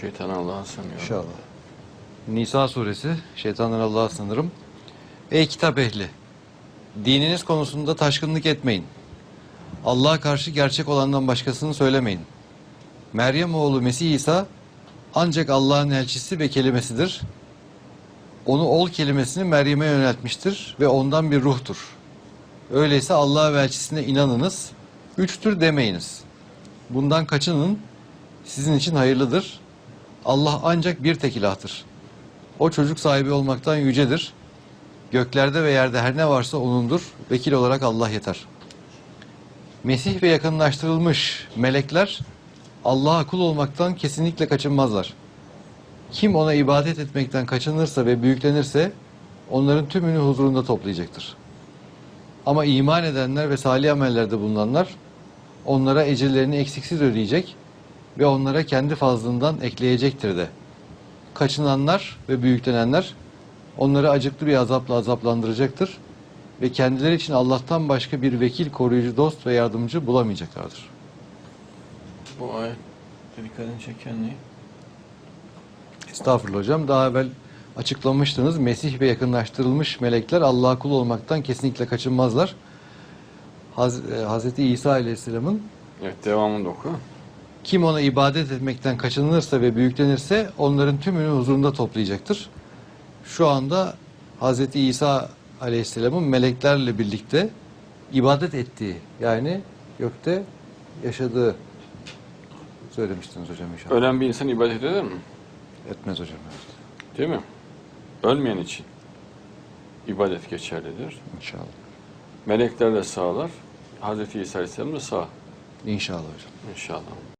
Şeytan Allah'a sanıyorum. İnşallah. Nisa suresi, şeytandan Allah'a sınırım. Ey kitap ehli! Dininiz konusunda taşkınlık etmeyin. Allah'a karşı gerçek olandan başkasını söylemeyin. Meryem oğlu Mesih İsa ancak Allah'ın elçisi ve kelimesidir. Onu ol kelimesini Meryem'e yöneltmiştir ve ondan bir ruhtur. Öyleyse Allah'a ve elçisine inanınız, üçtür demeyiniz. Bundan kaçının, sizin için hayırlıdır. Allah ancak bir tek ilahtır. O çocuk sahibi olmaktan yücedir. Göklerde ve yerde her ne varsa O'nundur. Vekil olarak Allah yeter. Mesih ve yakınlaştırılmış melekler Allah'a kul olmaktan kesinlikle kaçınmazlar. Kim ona ibadet etmekten kaçınırsa ve büyüklenirse onların tümünü huzurunda toplayacaktır. Ama iman edenler ve salih amellerde bulunanlar onlara ecirlerini eksiksiz ödeyecek ve onlara kendi fazlından ekleyecektir de. Kaçınanlar ve büyüklenenler onları acıklı bir azapla azaplandıracaktır ve kendileri için Allah'tan başka bir vekil, koruyucu, dost ve yardımcı bulamayacaklardır. Bu ayet dikkatini çeken ne? Estağfurullah hocam. Daha evvel açıklamıştınız. Mesih ve yakınlaştırılmış melekler Allah'a kul olmaktan kesinlikle kaçınmazlar. Haz, e, Hazreti İsa Aleyhisselam'ın Evet devamını oku. Kim ona ibadet etmekten kaçınırsa ve büyüklenirse onların tümünü huzurunda toplayacaktır. Şu anda Hazreti İsa Aleyhisselam'ın meleklerle birlikte ibadet ettiği yani gökte yaşadığı söylemiştiniz hocam inşallah. Ölen bir insan ibadet eder mi? Etmez hocam. evet. Değil mi? Ölmeyen için ibadet geçerlidir. İnşallah. Melekler de sağlar. Hazreti İsa Aleyhisselam da sağ. İnşallah hocam. İnşallah.